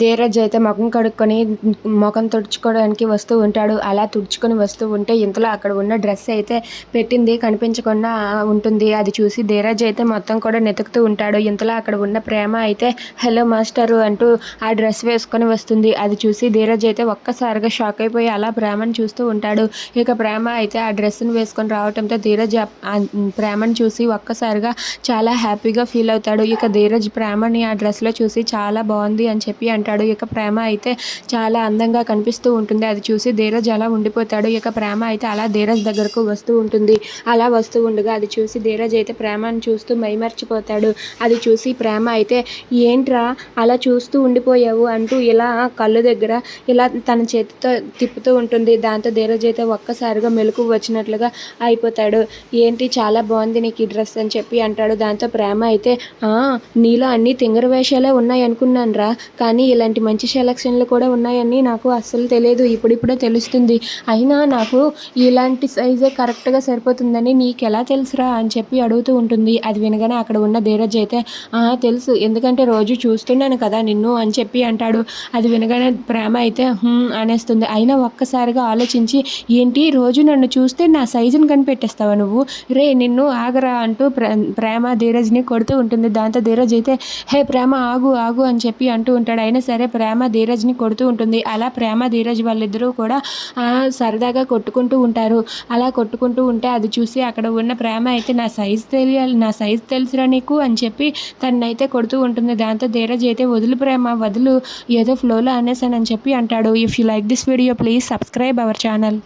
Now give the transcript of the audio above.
ధీరజ్ అయితే ముఖం కడుక్కొని ముఖం తుడుచుకోవడానికి వస్తూ ఉంటాడు. అలా తుడుచుకొని వస్తూ ఉంటే ఇంతలో అక్కడ ఉన్న డ్రెస్ అయితే పెట్టింది కనిపించకుండా ఉంటుంది. అది చూసి ధీరజ్ అయితే మొత్తం కూడా నెతుకుతూ ఉంటాడు. ఇంతలో అక్కడ ఉన్న ప్రేమ అయితే హలో మాస్టరు అంటూ ఆ డ్రెస్ వేసుకొని వస్తుంది. అది చూసి ధీరజ్ అయితే ఒక్కసారిగా షాక్ అయిపోయి అలా ప్రేమను చూస్తూ ఉంటాడు. ఇక ప్రేమ అయితే ఆ డ్రెస్సును వేసుకొని రావడంతో ధీరజ్ ప్రేమను చూసి ఒక్కసారిగా చాలా హ్యాపీగా ఫీల్ అవుతాడు. ఇక ధీరజ్ ప్రేమని ఆ డ్రెస్లో చూసి చాలా బాగుంది అని చెప్పి అంటాడు. ఇక ప్రేమ అయితే చాలా అందంగా కనిపిస్తూ ఉంటుంది. అది చూసి ధీరజ్ అలా ఉండిపోతాడు. ఇక ప్రేమ అయితే అలా ధీరజ్ దగ్గరకు వస్తూ ఉంటుంది. అలా వస్తూ ఉండగా అది చూసి ధీరజ్ అయితే ప్రేమను చూస్తూ మైమర్చిపోతాడు. అది చూసి ప్రేమ అయితే ఏంట్రా అలా చూస్తూ ఉండిపోయావు? అంటూ ఇలా కళ్ళు దగ్గర ఇలా తన చేతితో తిప్పుతూ ఉంటుంది. దాంతో ధీరజ్ అయితే ఒక్కసారిగా మెలకు వచ్చినట్లుగా అయిపోతాడు. ఏంటి చాలా బాగుంది నీకు ఈ డ్రెస్ అని చెప్పి అంటాడు. దాంతో ప్రేమ అయితే నీలో అన్ని తింగర వేషాలే ఉన్నాయి అనుకున్నాను రా కానీ ఇలాంటి మంచి సెలక్షన్లు కూడా ఉన్నాయని నాకు అస్సలు తెలియదు. ఇప్పుడిప్పుడే తెలుస్తుంది. అయినా నాకు ఇలాంటి సైజే కరెక్ట్గా సరిపోతుందని నీకు ఎలా తెలుసురా అని చెప్పి అడుగుతూ ఉంటుంది. అది వినగానే అక్కడ ఉన్న ధీరజ్ అయితే తెలుసు. ఎందుకంటే రోజు చూస్తున్నాను కదా నిన్ను అని చెప్పి అంటాడు. అది వినగానే ప్రేమ అయితే అనేస్తుంది. అయినా ఒక్కసారిగా ఆలోచించి ఏంటి? రోజు నన్ను చూస్తే నా సైజుని కనిపెట్టేస్తావా నువ్వు? రే నిన్ను ఆగరా అంటూ ప్రేమ ధీరజ్ని కొడుతూ ఉంటుంది. దాంతో ధీరజ్ అయితే హే ప్రేమ ఆగు ఆగు అని చెప్పి అంటూ ఉంటాడు. అయినా సరే ప్రేమ ధీరజ్ని కొడుతూ ఉంటుంది. అలా ప్రేమ ధీరజ్ వాళ్ళిద్దరూ కూడా సరదాగా కొట్టుకుంటూ ఉంటారు. అలా కొట్టుకుంటూ ఉంటే అది చూసి అక్కడ ఉన్న ప్రేమ అయితే నా సైజ్ తెలియాలి నా సైజ్ తెలుసురా నీకు అని చెప్పి తన్నైతే కొడుతూ ఉంటుంది. దాంతో ధీరజ్ అయితే వదులు ప్రేమ వదులు ఏదో ఫ్లోలో అనేసానని చెప్పి అంటాడు. If you like this video please subscribe our channel